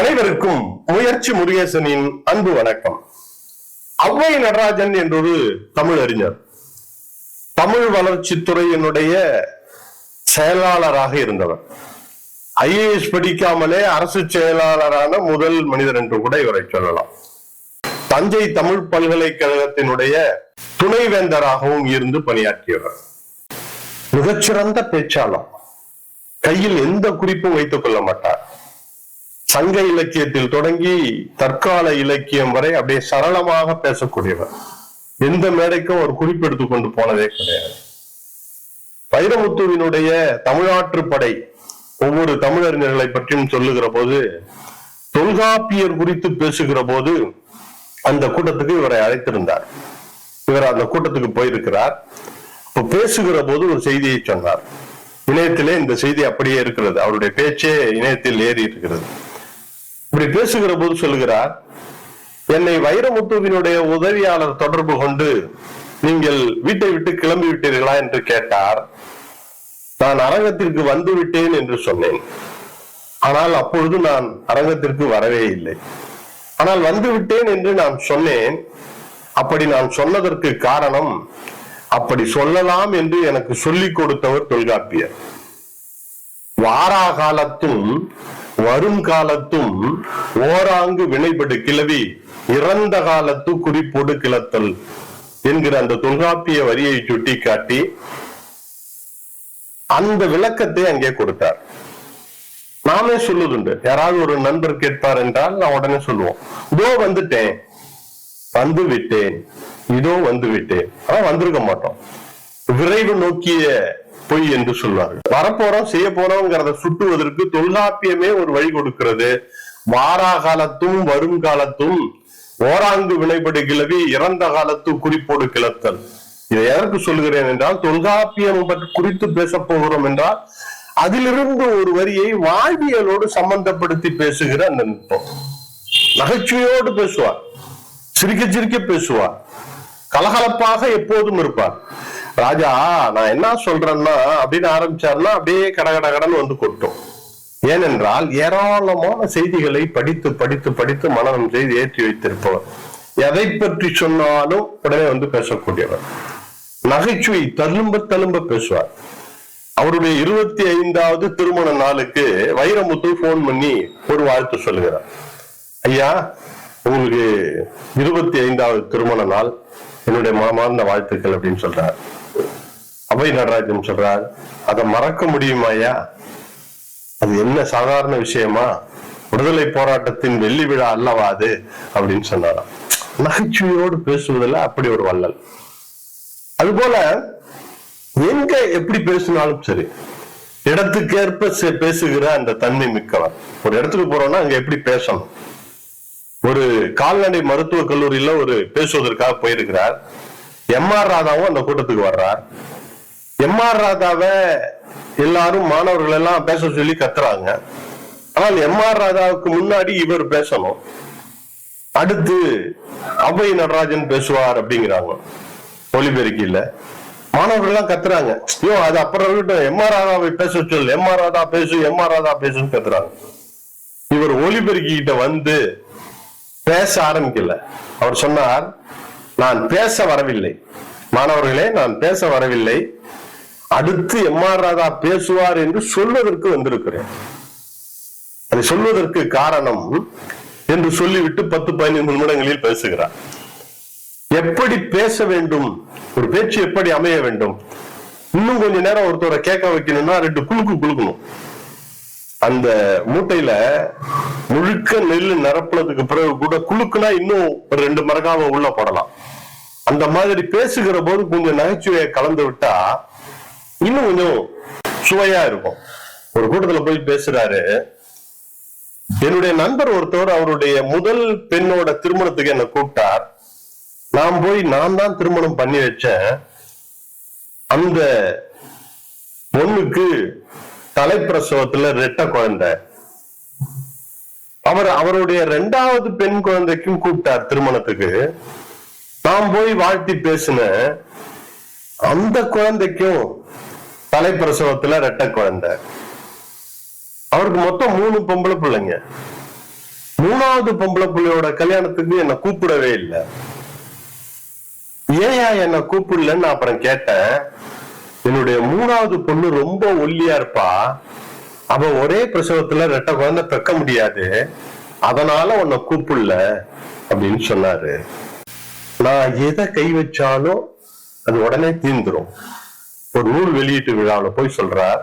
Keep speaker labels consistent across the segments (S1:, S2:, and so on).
S1: அனைவருக்கும் முயற்சி முருகேசனின் அன்பு வணக்கம். அவ்வை நடராஜன் என்றொரு தமிழ் அறிஞர். தமிழ் வளர்ச்சித்துறையினுடைய செயலாளராக இருந்தவர். ஐஏஎஸ் படிக்காமலே அரசு செயலாளரான முதல் மனிதர் என்று கூட இவரை சொல்லலாம். தஞ்சை தமிழ் பல்கலைக்கழகத்தினுடைய துணைவேந்தராகவும் இருந்து பணியாற்றியவர். மிகச்சிறந்த பேச்சாளர். கையில் எந்த குறிப்பும் வைத்துக் கொள்ள மாட்டார். சங்க இலக்கியத்தில் தொடங்கி தற்கால இலக்கியம் வரை அப்படியே சரளமாக பேசக்கூடியவர். எந்த மேடைக்கும் ஒரு குறிப்பெடுத்து கொண்டு போனதே கிடையாது. வைரமுத்துவினுடைய தமிழாற்று படை ஒவ்வொரு தமிழறிஞர்களை பற்றியும் சொல்லுகிற போது தொல்காப்பியர் குறித்து பேசுகிற போது அந்த கூட்டத்துக்கு இவரை அழைத்திருந்தார். இவர் அந்த கூட்டத்துக்கு போயிருக்கிறார். இப்ப பேசுகிற போது ஒரு செய்தியை சொன்னார். இணையத்திலே இந்த செய்தி அப்படியே இருக்கிறது. அவருடைய பேச்சே இணையத்தில் ஏறி இருக்கிறது. இப்படி பேசுகிற போது சொல்லுகிறார் என்னை வைரமுத்துவினுடைய உதவியாளர் தொடர்பு கொண்டு நீங்கள் வீட்டை விட்டு கிளம்பி விட்டீர்களா? என்று கேட்டார். நான் அரங்கத்திற்கு வந்து விட்டேன் என்று சொன்னேன். ஆனால் அப்பொழுது நான் அரங்கத்திற்கு வரவே இல்லை. ஆனால் வந்து விட்டேன் என்று நான் சொன்னேன். அப்படி நான் சொன்னதற்கு காரணம் அப்படி சொல்லலாம் என்று எனக்கு சொல்லிக் கொடுத்தவர் தொல்காப்பியர். வாரா காலத்தும் வரும் காலத்தும் ஓராங்கு வினைபடு கிளவி இறந்த காலத்து குறிப்போடு கிளத்தல் என்கிற அந்த தொல்காப்பிய வரியை சுட்டிக்காட்டி அந்த விளக்கத்தை அங்கே கொடுத்தார். நாமே சொல்லுதுண்டு யாராவது ஒரு நண்பர் கேட்பார் என்றால் நான் உடனே சொல்லுவோம். இதோ வந்துட்டேன் வந்து விட்டேன் இதோ வந்து விட்டேன். ஆனா வந்திருக்க மாட்டோம். விரைவு நோக்கிய பொய் என்று சொல்வார்கள். வரப்போறோம் செய்ய போறோம்ங்கிறத சுட்டுவதற்கு தொல்காப்பியமே ஒரு வழி கொடுக்கிறது. வாரா காலத்தும் வரும் காலத்தும் ஓராங்கு விளைபடு கிளவி இறந்த காலத்து குறிப்போடு கிளத்தல். இதை எதற்கு சொல்கிறேன் என்றால் தொல்காப்பியம் பற்றி குறித்து பேச போகிறோம் என்றால் அதிலிருந்து ஒரு வரியை வாழ்வியலோடு சம்பந்தப்படுத்தி பேசுகிற அந்த நுட்பம். நகைச்சுவையோடு பேசுவார். சிரிக்க சிரிக்க பேசுவார். கலகலப்பாக எப்போதும் இருப்பார். ராஜா நான் என்ன சொல்றேன்னா அப்படின்னு ஆரம்பிச்சாருன்னா அப்படியே கடகட கடன் வந்து கொட்டும். ஏனென்றால் ஏராளமான செய்திகளை படித்து படித்து படித்து மனநம் செய்து ஏற்றி வைத்திருப்பவர். எதை பற்றி சொன்னாலும் உடனே வந்து பேசக்கூடியவர். நகைச்சுவை தழும்ப தழும்ப பேசுவார். அவருடைய இருபத்தி ஐந்தாவது திருமண நாளுக்கு வைரமுத்து போன் பண்ணி ஒரு வாழ்த்து சொல்லுகிறார். ஐயா உங்களுக்கு இருபத்தி ஐந்தாவது திருமண நாள் என்னுடைய மனமார்ந்த வாழ்த்துக்கள் அப்படின்னு சொல்றார். அபை நடராஜன் சொல்றார். அதை மறக்க முடியுமாயா அது என்ன சாதாரண விஷயமா? விடுதலை போராட்டத்தின் வெள்ளி விழா அல்லவா அது? அப்படின்னு சொன்னாராம். நகைச்சுவையோடு பேசுவதில் அப்படி ஒரு வள்ளல். அதுபோல எங்க எப்படி பேசினாலும் சரி இடத்துக்கேற்ப பேசுகிற அந்த தன்மை மிக்கவர். ஒரு இடத்துக்கு போறோம்னா அங்க எப்படி பேசணும்? ஒரு கால்நடை மருத்துவக் கல்லூரியில ஒரு பேசுவதற்காக போயிருக்கிறார். எம் ஆர் ராதாவும் அந்த கூட்டத்துக்கு வர்றார். எம் ஆர் ராதாவை எல்லாரும் மாணவர்கள் எல்லாம் பேச சொல்லி கத்துறாங்க. ஆனால் எம் ஆர் ராதாவுக்கு முன்னாடி இவர் பேசணும். அடுத்து அவை நடராஜன் பேசுவார் அப்படிங்கிறாங்க. ஒலிபெருக்கில மாணவர்கள் எல்லாம் கத்துறாங்க. ஐயோ அது அப்புறம் இருக்கட்டும். எம் ஆர் ராதாவை பேச சொல்லு எம் ஆர் ராதா பேசு எம் ஆர் ராதா பேசுன்னு கத்துறாங்க. இவர் ஒளிபெருக்கிட்ட வந்து பேச ஆரம்பிக்கல. அவர் சொன்னார் நான் பேச வரவில்லை. மாணவர்களே நான் பேச வரவில்லை. அடுத்து எம் ஆர் ராதா பேசுவார் என்று சொல்வதற்கு வந்திருக்கிறேன். அதை சொல்வதற்கு காரணம் என்று சொல்லிவிட்டு பத்து பதினைந்து நிமிடங்களில் பேசுகிறார். எப்படி பேச வேண்டும்? ஒரு பேச்சு எப்படி அமைய வேண்டும்? இன்னும் கொஞ்ச நேரம் ஒருத்தரை கேட்க வைக்கணும்னா ரெண்டு குலுக்கு குலுக்கணும். அந்த மூட்டையில முழுக்க நெல் நிரப்புனதுக்கு பிறகு கூட குழுக்குனா இன்னும் ஒரு ரெண்டு மரகாம உள்ள போடலாம். அந்த மாதிரி பேசுகிற போது கொஞ்சம் நகைச்சுவையை கலந்து விட்டா இன்னும் கொஞ்சம் சுவையா இருக்கும். ஒரு கூட்டத்துல போய் பேசுறாரு. என்னுடைய நண்பர் ஒருத்தவர் அவருடைய முதல் பெண்ணோட திருமணத்துக்கு என்ன கூப்பிட்டார். நான் போய் நான் தான் திருமணம் பண்ணி வச்சேன். அந்த பொண்ணுக்கு தலைப்பிரசவத்துல ரெட்ட குழந்தை. அவர் அவருடைய ரெண்டாவது பெண் குழந்தைக்கும் கூப்பிட்டார் திருமணத்துக்கு. நான் போய் வாழ்த்தி பேசின அந்த குழந்தைக்கும் தலைப்பிரசவத்துல ரெட்ட குழந்தை. அவருக்கு மொத்தம் மூணு பொம்பளை பிள்ளைங்க. மூணாவது பொம்பளை பிள்ளையோட கல்யாணத்துக்கு என்ன கூப்பிடவே இல்லை. ஏயா என்ன கூப்பிடலன்னு அப்புறம் கேட்டேன். என்னுடைய மூணாவது பொண்ணு ரொம்ப ஒல்லியா இருப்பா. அவ ஒரே பிரசவத்துல ரெட்ட குழந்தை பெக்க முடியாது. அதனால உன்னை கூப்பிடல அப்படின்னு சொன்னாரு. நான் எதை கை வச்சாலும் அது உடனே தீந்துரும். ஒரு நூல் வெளியீட்டு விழாவில் போய் சொல்றார்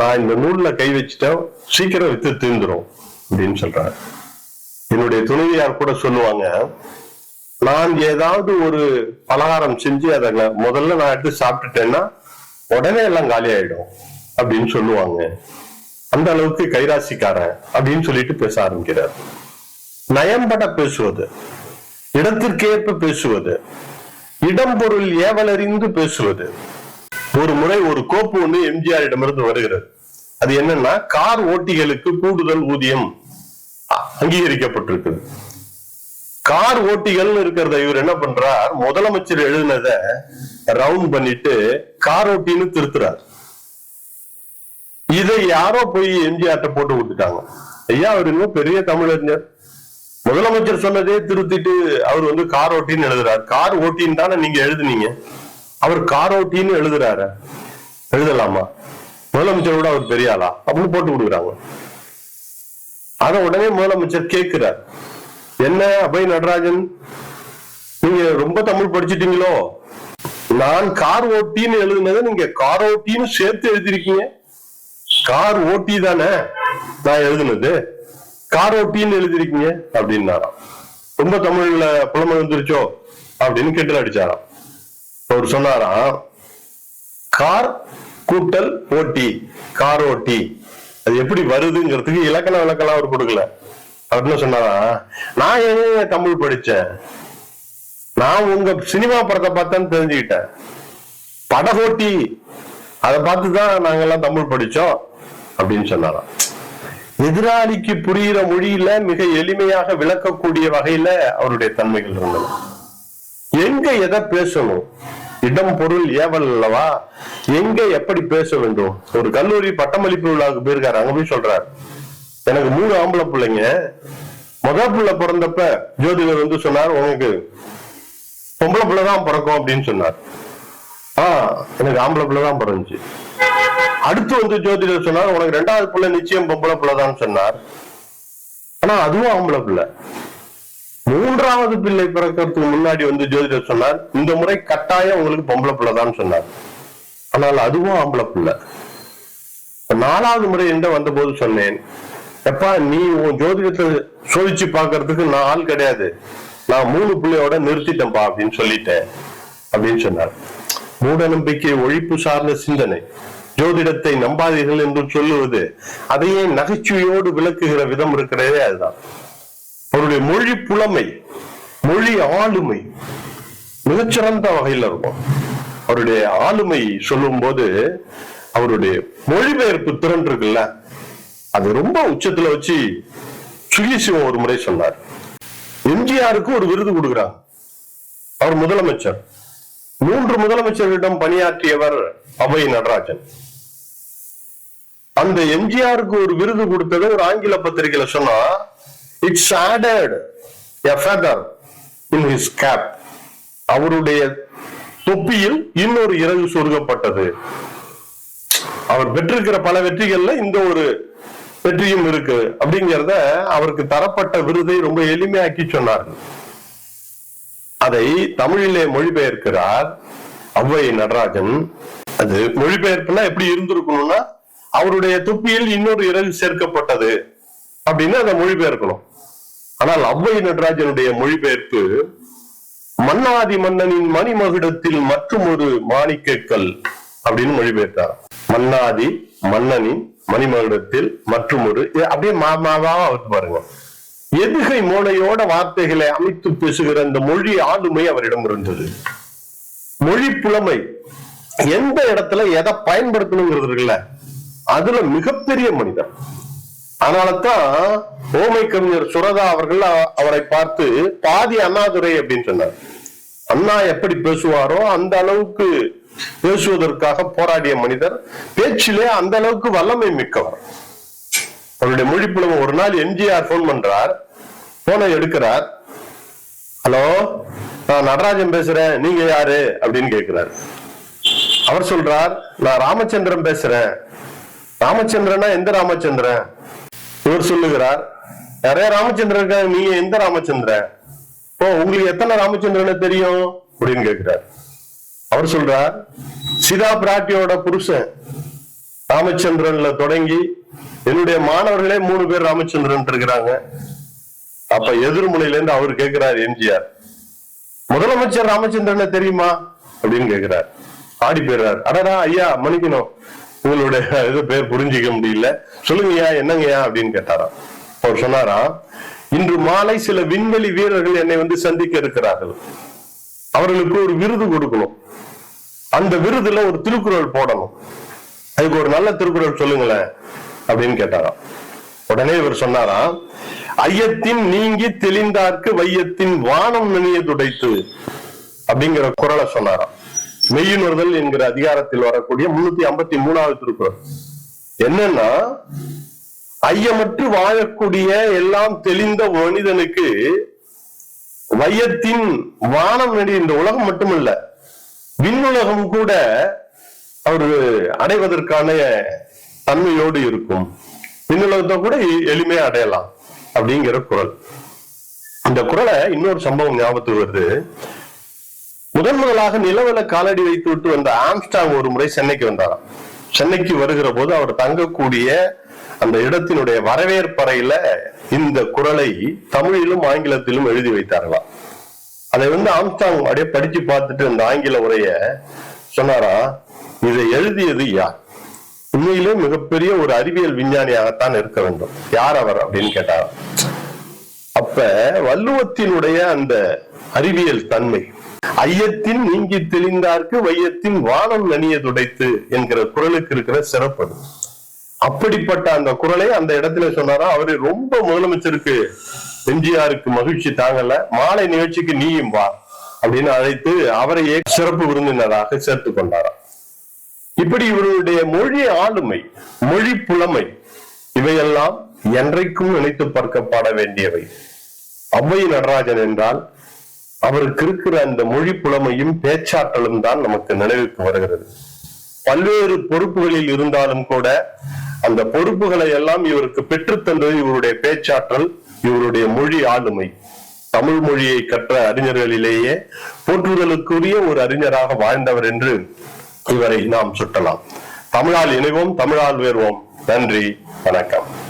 S1: நான் இந்த நூல்ல கை வச்சுட்டேன் சீக்கிரம் வித்து தீர்ந்துடும் அப்படின்னு சொல்றார். என்னுடைய துணைவியார் கூட சொல்லுவாங்க நான் ஏதாவது ஒரு பலகாரம் செஞ்சு அதை முதல்ல நான் எடுத்து சாப்பிட்டுட்டேன்னா உடனே எல்லாம் காலி ஆயிடும் அப்படின்னு சொல்லுவாங்க. அந்த அளவுக்கு கைராசிக்காரன் அப்படின்னு சொல்லிட்டு பேச ஆரம்பிக்கிறார். நயம்பட பேசுவது இடத்திற்கேற்ப பேசுவது இடம் பொருள் ஏவலறிந்து பேசுவது ஒரு முறை ஒரு கோப்பு ஒண்ணு எம்ஜிஆர் இடமிருந்து வருகிறது. அது என்னன்னா கார் ஓட்டிகளுக்கு கூடுதல் ஊதியம் அங்கீகரிக்கப்பட்டிருக்குது. கார் ஓட்டிகள் இருக்கிறத இவர் என்ன பண்றார்? முதலமைச்சர் எழுதினத ரவுண்ட் பண்ணிட்டு கார் ஓட்டின்னு திருத்துறார். இதை யாரோ போய் எம்ஜிஆர்ட்ட போட்டு விட்டுட்டாங்க. ஐயா அவர் இன்னும் பெரிய தமிழறிஞர். முதலமைச்சர் சொன்னதே திருத்திட்டு அவர் வந்து கார் ஓட்டின்னு எழுதுறாரு. கார் ஓட்டின்னு தானே நீங்க எழுதுனீங்க. அவர் காரோட்டின்னு எழுதுறாரு. எழுதலாமா? முதலமைச்சர் கூட அவர் பெரிய ஆளா? அப்படின்னு போட்டு கொடுக்குறாங்க. அத உடனே முதலமைச்சர் கேட்கிறார். என்ன அபய் நடராஜன்? நீங்க ரொம்ப தமிழ் படிச்சிட்டீங்களோ? நான் கார் ஓட்டின்னு எழுதுனதை நீங்க கார் ஓட்டின்னு சேர்த்து எழுதிருக்கீங்க கார் ஓட்டி தானே நான் எழுதுனது. கார் ஓட்டின்னு எழுதிருக்கீங்க அப்படின்னாராம். ரொம்ப தமிழ்ல புலமை வந்துருச்சோ? அப்படின்னு கெட்டல் அடிச்சாராம். அவர் சொன்னாராம் கார் கூட்டல் ஓட்டி. கார் ஓட்டி. அது எப்படி வருதுங்கிறதுக்கு இலக்கண விளக்கெல்லாம் அவர் கொடுக்கல. அப்படின்னு சொன்னாரா? நான் எங்க தமிழ் படிச்சேன்? நான் உங்க சினிமா படத்தை பார்த்தேன்னு தெரிஞ்சுக்கிட்டேன். படகோட்டி அதை பார்த்து தான் நாங்கெல்லாம் தமிழ் படிச்சோம் அப்படின்னு சொன்னாராம் எதிராளிக்கு புரிகிற மொழியில மிக எளிமையாக விளக்கக்கூடிய வகையில அவருடைய தன்மைகள் இருந்தன. எங்க எதை பேசணும்? இடம் பொருள் ஏவல் அல்லவா? எங்க எப்படி பேச வேண்டும்? ஒரு கல்லூரி பட்டமளிப்பு விழாவுக்கு போயிருக்காரு அங்க போய் சொல்றாரு. எனக்கு மூணு ஆம்பளை பிள்ளைங்க. முதல் பிள்ளை பிறந்தப்ப ஜோதிடர் வந்து சொன்னார் உனக்கு பொம்பளை பிள்ளை தான் பிறக்கும் அப்படின்னு சொன்னார். ஆஹ் எனக்கு ஆம்பளை பிள்ளை தான் பிறந்துச்சு. அடுத்து வந்து ஜோதிடர் சொன்னார் உனக்கு ரெண்டாவது பிள்ளை நிச்சயம் பொம்பளை பிள்ளை தான் சொன்னார். ஆனா அதுவும் ஆம்பளை பிள்ளை. மூன்றாவது பிள்ளை பிறக்கிறதுக்கு முன்னாடி வந்து ஜோதிடர் சொன்னார் இந்த முறை கட்டாயம் உங்களுக்கு பொம்பளை பிள்ளைதான் சொன்னார். ஆனால் அதுவும் ஆம்பளை பிள்ளை. நாலாவது முறை எந்த வந்த போது சொன்னேன் எப்பா நீ உன் ஜோதிடத்தை சோதிச்சு பாக்குறதுக்கு நான் ஆள் கிடையாது. நான் மூணு பிள்ளையோட நிறுத்திட்டேன்ப்பா அப்படின்னு சொல்லிட்டேன் அப்படின்னு சொன்னார். மூட நம்பிக்கை ஒழிப்பு சார்ந்த சிந்தனை ஜோதிடத்தை நம்பாதீர்கள் என்று சொல்லுவது அதையே நகைச்சுவையோடு விளக்குகிற விதம் இருக்கிறதே அதுதான். அவருடைய மொழி புலமை மொழி ஆளுமை மிகச்சிறந்த வகையில் இருக்கும். அவருடைய ஆளுமை சொல்லும் போது அவருடைய மொழிபெயர்ப்பு திறன் இருக்குல்ல அது ரொம்ப உச்சத்துல வச்சு சுகிசிவம் ஒரு முறை சொன்னார். எம்ஜிஆருக்கு ஒரு விருது கொடுக்கிறார் அவர் முதலமைச்சர். மூன்று முதலமைச்சர்களிடம் பணியாற்றியவர் அபய் நடராஜன். அந்த எம்ஜிஆருக்கு ஒரு விருது கொடுத்தது ஒரு ஆங்கில பத்திரிகையில சொன்னா it's added a feather in his cap அவருடைய தொப்பியில் இன்னொரு இறகு சொருகப்பட்டது. அவர் பெற்றிருக்கிற பல வெற்றிகள்ல இந்த ஒரு வெற்றியும் இருக்கு அப்படிங்கிறத அவருக்கு தரப்பட்ட விருதை ரொம்ப எளிமையாக்கி சொன்னார்கள் அதை தமிழிலே மொழிபெயர்க்கிறார் அவ்வை நடராஜன். அது மொழிபெயர்ப்புனா எப்படி இருந்திருக்கணும்னா அவருடைய துப்பியில் இன்னொரு இறகு சேர்க்கப்பட்டது அப்படின்னு அதை மொழிபெயர்க்கணும். ஆனால் அவ்வை நடராஜனுடைய மொழிபெயர்ப்பு மன்னாதி மன்னனின் மணிமகுடத்தில் மற்றும் ஒரு மாணிக்கக்கல் அப்படின்னு மொழிபெயர்த்தார் மன்னாதி மன்னனின் மணிமகுடத்தில் மற்றும் ஒரு அப்படியே மாமாவா அவர் பாருங்க. எதுகை மூளையோட வார்த்தைகளை அமைத்து பேசுகிற இந்த மொழி ஆளுமை அவரிடம் இருந்தது. மொழி புலமை. எந்த இடத்துல எதை பயன்படுத்தணுங்கிறது இருக்குல்ல அதுல மிகப்பெரிய மனிதர். அதனாலதான் ஓமை கவிஞர் சுரதா அவர்கள் அவரை பார்த்து பாதி அண்ணாதுரை அப்படின்னு சொன்னார். அண்ணா எப்படி பேசுவாரோ அந்த அளவுக்கு பேசுவதற்காக போராடிய மனிதர். பேச்சிலே அந்த அளவுக்கு வல்லமை மிக்கவர். அவருடைய மொழி ஒரு நாள் எம்ஜிஆர் போன் பண்றார். போனை எடுக்கிறார். ஹலோ நான் நடராஜன் பேசுறேன். நீங்க யாரு? அப்படின்னு கேட்கிறார். அவர் சொல்றார் நான் ராமச்சந்திரன் பேசுறேன். ராமச்சந்திரனா எந்த ராமச்சந்திரன்? இவர் சொல்லுகிறார் நிறைய ராமச்சந்திரன் இருக்காங்க நீங்க எந்த ராமச்சந்திரன் ஓ உங்களுக்கு எத்தனை ராமச்சந்திரனை தெரியும்? அப்படின்னு கேட்கிறார். அவர் சொல்றார் சிதா பிராட்டியோட புருஷன் ராமச்சந்திரன்ல தொடங்கி என்னுடைய மாணவர்களே மூணு பேர் ராமச்சந்திரன் இருக்கிறாங்க. அப்ப எதிர்முனையில இருந்து அவர் கேட்கிறார் எம்ஜிஆர் முதலமைச்சர் ராமச்சந்திரனை தெரியுமா? அப்படின்னு கேட்கிறார். ஆடி போயிடுறாரு. அடடா ஐயா மன்னிக்கணும். உங்களுடைய இது பேர் புரிஞ்சிக்க முடியல. சொல்லுங்கய்யா என்னங்கய்யா அப்படின்னு கேட்டாராம். அவர் சொன்னாராம் இன்று மாலை சில விண்வெளி வீரர்கள் என்னை வந்து சந்திக்க இருக்கிறார்கள். அவர்களுக்கு ஒரு விருது கொடுக்கணும். அந்த விருதுல ஒரு திருக்குறள் போடணும். அதுக்கு ஒரு நல்ல திருக்குறள் சொல்லுங்களேன் அப்படின்னு கேட்டாராம். உடனே இவர் சொன்னாராம் ஐயத்தின் நீங்கி தெளிந்தார்க்கு வையத்தின் வானம் நனிய துடைத்து அப்படிங்கிற குரலை சொன்னாராம். மெய்யுணர்தல் என்கிற அதிகாரத்தில் வரக்கூடிய முன்னூத்தி ஐம்பத்தி மூணாவது திருக்குறள். என்னன்னா ஐயமற்று வாழக்கூடிய எல்லாம் தெளிந்த மனிதனுக்கு வையத்தின் வானம் நடி இந்த உலகம் மட்டுமல்ல விண்ணுலகம் கூட அவர் அடைவதற்கான தன்மையோடு இருக்கும். விண்ணுலகத்தை கூட எளிமையா அடையலாம் அப்படிங்கிற குரல். இந்த குரலை இன்னொரு சம்பவம் ஞாபகத்துக்கு வருது. முதன் முதலாக நிலவல காலடி வைத்து விட்டு வந்த ஆம்ஸ்டாங் ஒரு முறை சென்னைக்கு வந்தாராம். சென்னைக்கு வருகிற போது அவர் தங்கக்கூடிய அந்த இடத்தினுடைய வரவேற்பறையில இந்த குரலை தமிழிலும் ஆங்கிலத்திலும் எழுதி வைத்தார்களாம் அதை வந்து ஆம்ஸ்டாங் அப்படியே படிச்சு பார்த்துட்டு அந்த ஆங்கில உரைய சொன்னாரா இதை எழுதியது யார்? உண்மையிலே மிகப்பெரிய ஒரு அறிவியல் விஞ்ஞானியாகத்தான் இருக்க வேண்டும். யார் அவர் அப்படின்னு கேட்டார் அப்ப வள்ளுவத்தினுடைய அந்த அறிவியல் தன்மை ஐயத்தின் நீங்கி தெளிந்தார்க்கு வையத்தின் வானம் நனிய துடைத்து என்கிற குரலுக்கு இருக்கிற சிறப்பு அப்படிப்பட்ட அந்த குரலை அந்த இடத்துல சொன்னாரா? அவரு ரொம்ப முதலமைச்சருக்கு எம்ஜிஆருக்கு மகிழ்ச்சி தாங்கல. மாலை நிகழ்ச்சிக்கு நீயும் வா அப்படின்னு அழைத்து அவரையே சிறப்பு விருந்தினராக சேர்த்து கொண்டாராம் இப்படி இவருடைய மொழி ஆளுமை மொழி புலமை இவையெல்லாம் என்றைக்கும் நினைத்து பார்க்கப்பட வேண்டியவை. அவ்வை நடராஜன் என்றால் அவருக்கு இருக்கிற அந்த மொழி புலமையும் பேச்சாற்றலும் தான் நமக்கு நினைவுக்கு வருகிறது. பல்வேறு பொறுப்புகளில் இருந்தாலும் கூட அந்த பொறுப்புகளை எல்லாம் இவருக்கு பெற்றுத்தந்தது இவருடைய பேச்சாற்றல் இவருடைய மொழி ஆளுமை. தமிழ் மொழியை கற்ற அறிஞர்களிலேயே போற்றுதலுக்குரிய ஒரு அறிஞராக வாழ்ந்தவர் என்று இவரை நாம் சுட்டலாம். தமிழால் இணைவோம் தமிழால் வேறுவோம். நன்றி வணக்கம்.